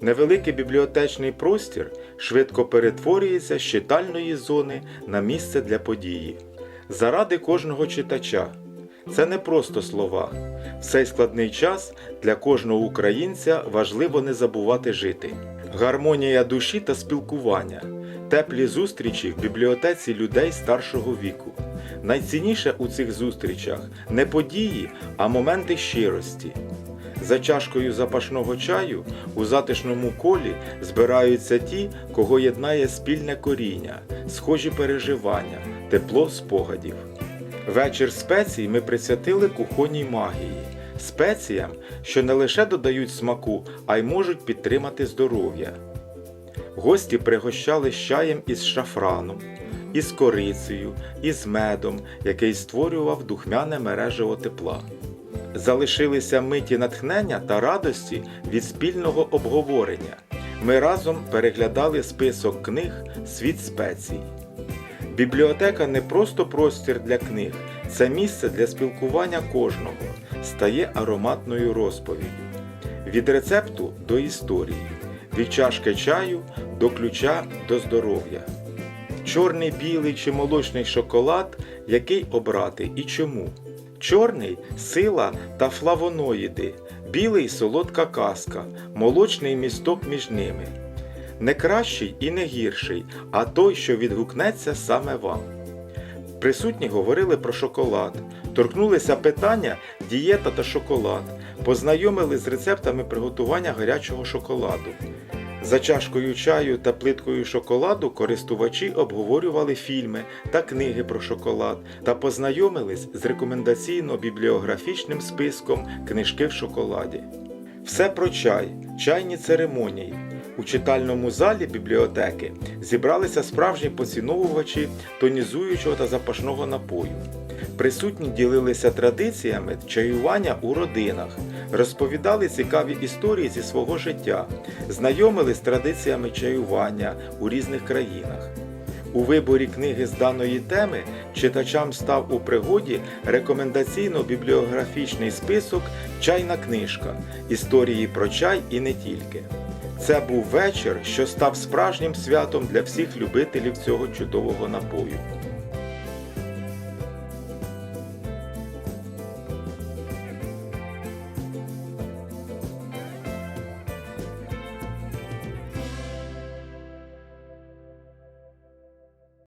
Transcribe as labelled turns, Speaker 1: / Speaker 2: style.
Speaker 1: Невеликий бібліотечний простір швидко перетворюється з читальної зони на місце для події. Заради кожного читача. Це не просто слова. В цей складний час для кожного українця важливо не забувати жити. Гармонія душі та спілкування, теплі зустрічі в бібліотеці людей старшого віку. Найцінніше у цих зустрічах не події, а моменти щирості. За чашкою запашного чаю у затишному колі збираються ті, кого єднає спільне коріння, схожі переживання, тепло спогадів. Вечір спецій ми присвятили кухонній магії, спеціям, що не лише додають смаку, а й можуть підтримати здоров'я. Гості пригощали чаєм із шафраном, із корицею, із медом, який створював духмяне мережево тепла. Залишилися миті натхнення та радості від спільного обговорення. Ми разом переглядали список книг Світ спецій. Бібліотека не просто простір для книг, це місце для спілкування кожного, стає ароматною розповіддю. Від рецепту до історії, від чашки чаю до ключа до здоров'я. Чорний, білий чи молочний шоколад, який обрати і чому. Чорний сила та флавоноїди, білий солодка казка, молочний місток між ними. Не кращий і не гірший, а той, що відгукнеться саме вам. Присутні говорили про шоколад, торкнулися питання дієта та шоколад, познайомили з рецептами приготування гарячого шоколаду. За чашкою чаю та плиткою шоколаду користувачі обговорювали фільми та книги про шоколад та познайомились з рекомендаційно-бібліографічним списком книжки в шоколаді. Все про чай, чайні церемонії. У читальному залі бібліотеки зібралися справжні поціновувачі тонізуючого та запашного напою. Присутні ділилися традиціями чаювання у родинах, розповідали цікаві історії зі свого життя, знайомились з традиціями чаювання у різних країнах. У виборі книги з даної теми читачам став у пригоді рекомендаційно-бібліографічний список Чайна книжка історії про чай і не тільки. Це був вечір, що став справжнім святом для всіх любителів цього чудового напою.